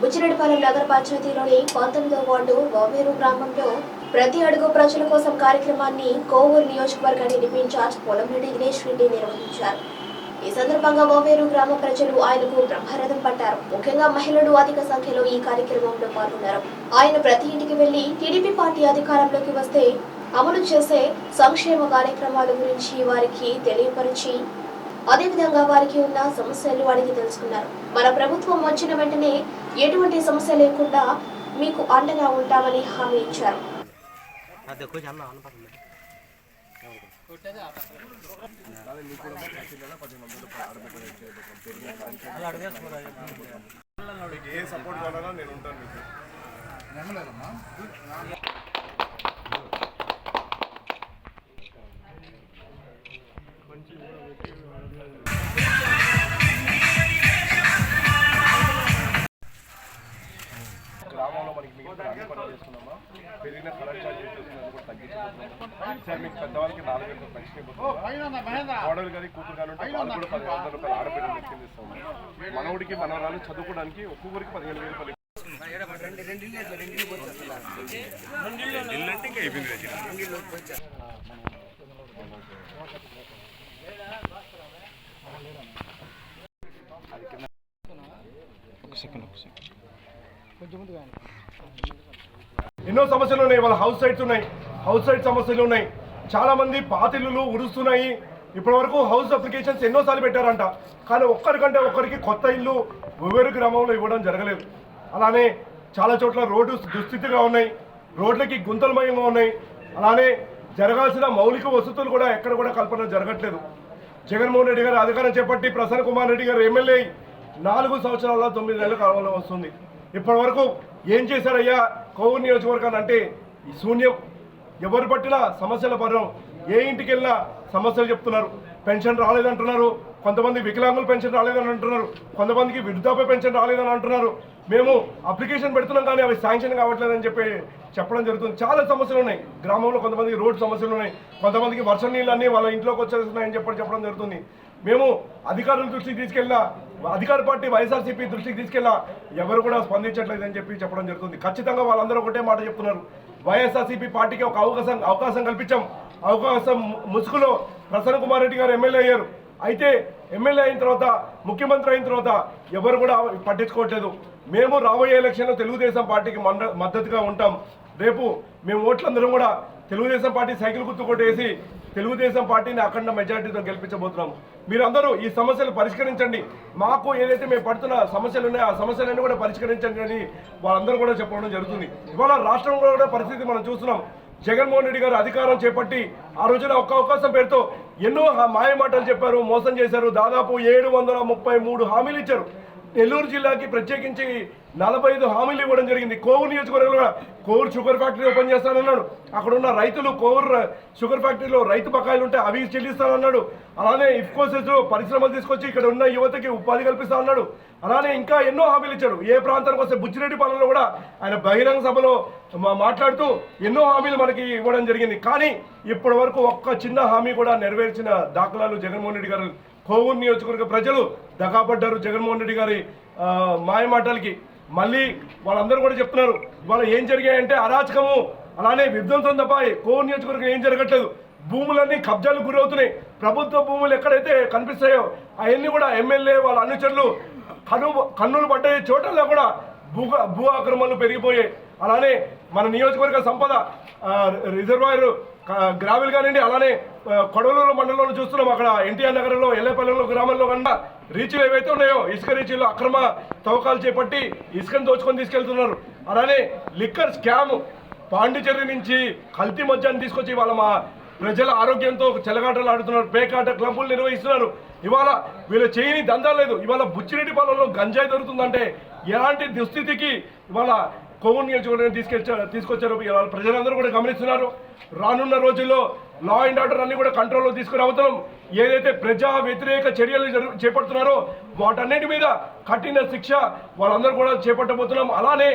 బుచ్చిరెడ్డిపాలెం నగర పంచాయతీలోని పంతొమ్మిదో వార్డు వావేరు గ్రామంలో ప్రతి అడుగు ప్రజల కోసం కార్యక్రమాన్ని కోవూరు నియోజకవర్గ TDP in charge Polamreddy Dinesh Reddy నిర్వహించారు. ఈ సందర్భంగా ఓవేరు గ్రామ ప్రజలు ఆయనకు బ్రహ్మరథం పట్టారు. ముఖ్యంగా మహిళలు అధిక సంఖ్యలో ఈ కార్యక్రమంలో పాల్గొన్నారు. ఆయన ప్రతి ఇంటికి వెళ్ళి టీడీపీ పార్టీ అధికారంలోకి వస్తే అమలు చేసే సంక్షేమ కార్యక్రమాల గురించి వారికి తెలియపరిచి అదేవిధంగా వారికి ఉన్న సమస్యలు అడిగి తెలుసుకున్నారు. మన ప్రభుత్వం వచ్చిన వెంటనే ఎటువంటి సమస్య లేకుండా మీకు అండగా ఉంటామని హామీ ఇచ్చారు. ఏ సపోర్ట్ కావాలన్నా నేను ఉంటాను మీకు. ఈసారి మీకు పెద్దవాళ్ళకి నాలుగు వేలు పెన్షన్ కోడలు కానీ కూతురు కానీ ఉంటే వాళ్ళు కూడా పది వందల రూపాయలు ఆడపిల్లలు మనవుడికి మనవరాలు చదువుకోవడానికి ఒక్కొక్కరికి పదిహేను వేలు రూపాయలు ఎన్నో సమస్యలు ఉన్నాయి వాళ్ళ హౌస్ సైట్స్ ఉన్నాయి. హౌస్ సైడ్ సమస్యలు ఉన్నాయి. చాలా మంది పాతిల్లులు ఉరుస్తున్నాయి ఇప్పటి వరకు హౌస్ అప్లికేషన్స్ ఎన్నోసార్లు పెట్టారంట. కానీ ఒక్కరికంటే ఒక్కరికి కొత్త ఇల్లు వెవ్వేరు గ్రామంలో ఇవ్వడం జరగలేదు. అలానే చాలా చోట్ల రోడ్డు దుస్థితిగా ఉన్నాయి. రోడ్లకి గుంతలమయంగా ఉన్నాయి. అలానే జరగాల్సిన మౌలిక వసతులు కూడా ఎక్కడ కూడా కల్పన జరగట్లేదు. జగన్మోహన్ రెడ్డి గారు అధికారం చేపట్టి ప్రసన్న కుమార్ రెడ్డి గారు ఎమ్మెల్యే నాలుగు సంవత్సరాల తొమ్మిది నెలల కాలంలో వస్తుంది. ఇప్పటి వరకు ఏం చేశారయ్యా? కోవూరు నియోజకవర్గాన్ని అంటే ఈ శూన్యం. ఎవరు పట్టినా సమస్యల పరం ఏ ఇంటికి వెళ్ళినా సమస్యలు చెప్తున్నారు. పెన్షన్ రాలేదంటున్నారు. కొంతమంది వికలాంగులు పెన్షన్ రాలేదని అంటున్నారు. కొంతమందికి వృద్ధాప్య పెన్షన్ రాలేదని అంటున్నారు. మేము అప్లికేషన్ పెడుతున్నాం కానీ అవి శాంక్షన్ కావట్లేదని చెప్పి చెప్పడం జరుగుతుంది. చాలా సమస్యలు ఉన్నాయి. గ్రామంలో కొంతమందికి రోడ్డు సమస్యలు ఉన్నాయి. కొంతమందికి వర్షం నీళ్ళు అన్నీ వాళ్ళ ఇంట్లోకి వచ్చేస్తున్నాయని చెప్పి చెప్పడం జరుగుతుంది. మేము అధికారుల దృష్టికి తీసుకెళ్ళినా అధికార పార్టీ వైఎస్ఆర్సీపీ దృష్టికి తీసుకెళ్ళినా ఎవరు కూడా స్పందించట్లేదని చెప్పి చెప్పడం జరుగుతుంది. ఖచ్చితంగా వాళ్ళందరూ ఒకటే మాట చెప్తున్నారు. వైఎస్ఆర్సీపీ పార్టీకి ఒక అవకాశం అవకాశం కల్పించాం. అవకాశం ముసుగులో ప్రసన్న కుమార్ రెడ్డి గారు ఎమ్మెల్యే అయ్యారు. అయితే ఎమ్మెల్యే అయిన తర్వాత ముఖ్యమంత్రి అయిన తర్వాత ఎవరు కూడా పట్టించుకోవట్లేదు. మేము రాబోయే ఎలక్షన్లో తెలుగుదేశం పార్టీకి మద్దతుగా ఉంటాం. రేపు మేము ఓట్లందరం కూడా తెలుగుదేశం పార్టీ సైకిల్ గుర్తు కొట్టేసి తెలుగుదేశం పార్టీని అఖండ మెజార్టీతో గెలిపించబోతున్నాం. మీరందరూ ఈ సమస్యలు పరిష్కరించండి. మాకు ఏదైతే మేము పడుతున్న సమస్యలు ఉన్నాయో ఆ సమస్యలన్నీ కూడా పరిష్కరించండి అని వాళ్ళందరూ కూడా చెప్పడం జరుగుతుంది. ఇవాళ రాష్ట్రంలో కూడా పరిస్థితి మనం చూస్తున్నాం. జగన్మోహన్ రెడ్డి గారు అధికారం చేపట్టి ఆ రోజున ఒక్క అవకాశం పేరుతో ఎన్నో మాయమాటలు మాయ మాటలు చెప్పారు మోసం చేశారు. దాదాపు ఏడు వందల ముప్పై మూడు హామీలు ఇచ్చారు. నెల్లూరు జిల్లాకి ప్రత్యేకించి నలభై ఐదు హామీలు ఇవ్వడం జరిగింది. కోవూరు నియోజకవర్గంలో కూడా కోవూరు షుగర్ ఫ్యాక్టరీ ఓపెన్ చేస్తానన్నాడు. అక్కడ ఉన్న రైతులు కోవూరు షుగర్ ఫ్యాక్టరీలో రైతు బకాయిలు ఉంటే అవి చెల్లిస్తానన్నాడు. అలానే ఇఫ్కోసెస్ పరిశ్రమలు తీసుకొచ్చి ఇక్కడ ఉన్న యువతకి ఉపాధి కల్పిస్తా అన్నాడు అలానే ఇంకా ఎన్నో హామీలు ఇచ్చాడు. ఏ ప్రాంతానికి వస్తే బుచ్చిరెడ్డి పాలనలో కూడా ఆయన బహిరంగ సభలో మా- మాట్లాడుతూ ఎన్నో హామీలు మనకి ఇవ్వడం జరిగింది. కానీ ఇప్పటి వరకు ఒక్క చిన్న హామీ కూడా నెరవేర్చిన దాఖలాలు జగన్మోహన్ రెడ్డి గారు కోవూరు నియోజకవర్గ ప్రజలు దగాపడ్డారు జగన్మోహన్ రెడ్డి గారి మాయమాటలకి. మళ్ళీ వాళ్ళందరూ కూడా చెప్తున్నారు వాళ్ళు ఏం జరిగాయంటే అరాచకము అలానే విధ్వంసం తప్ప కోర్ నియోజకవర్గం ఏం జరగట్లేదు. భూములన్నీ కబ్జాలు గురవుతున్నాయి. ప్రభుత్వ భూములు ఎక్కడైతే కనిపిస్తాయో అవన్నీ కూడా ఎమ్మెల్యే వాళ్ళ అనుచరులు కను కన్నులు పడ్డే చోటల్లో కూడా భూ భూ ఆక్రమణలు పెరిగిపోయాయి. అలానే మన నియోజకవర్గ సంపద రిజర్వాయర్ గ్రావెల్ కానివ్వండి అలానే కొడవలూరు మండలంలో చూస్తున్నాం. అక్కడ ఎన్టీఆర్ నగరంలో ఎల్లేపల్లెలో గ్రామంలో కన్నా రీచ్లు ఏవైతే ఉన్నాయో ఇసుక రీచ్లు అక్రమ తవ్వకాలు చేపట్టి ఇసుకను దోచుకొని తీసుకెళ్తున్నారు. అలానే లిక్కర్ స్కామ్ పాండిచేరి నుంచి కల్తీ మద్యాన్ని తీసుకొచ్చి వాళ్ళ మా ప్రజల ఆరోగ్యంతో చెలగాటలు ఆడుతున్నారు పేకాట క్లబ్బులు నిర్వహిస్తున్నారు. ఇవాళ వీళ్ళు చేయని దందా లేదు. ఇవాళ బుచ్చిరెడ్డి పాలనలో గంజాయి దొరుకుతుందంటే ఎలాంటి దుస్థితికి ఇవాళ కొవ్వు నియోజకవర్గం తీసుకొచ్చారు తీసుకొచ్చారు ప్రజలందరూ కూడా గమనిస్తున్నారు. రానున్న రోజుల్లో లా అండ్ ఆర్డర్ అన్ని కూడా కంట్రోల్లో తీసుకుని అవుతాం ఏదైతే ప్రజా వ్యతిరేక చర్యలు చేపడుతున్నారో వాటన్నిటి మీద కఠిన శిక్ష వాళ్ళందరూ కూడా చేపట్టబోతున్నాం. అలానే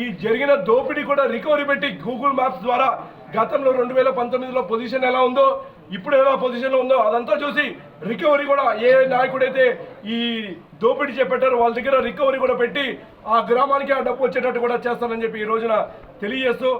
ఈ జరిగిన దోపిడీ కూడా రికవరీ పెట్టి గూగుల్ మ్యాప్స్ ద్వారా గతంలో రెండు వేల పంతొమ్మిదిలో పొజిషన్ ఎలా ఉందో ఇప్పుడు ఎలా పొజిషన్లో ఉందో అదంతా చూసి రికవరీ కూడా ఏ నాయకుడైతే ఈ దోపిడీ చేపట్టారో వాళ్ళ దగ్గర రికవరీ కూడా పెట్టి ఆ గ్రామానికి ఆ డబ్బు వచ్చేటట్టు కూడా చేస్తానని చెప్పి ఈ రోజున తెలియజేస్తూ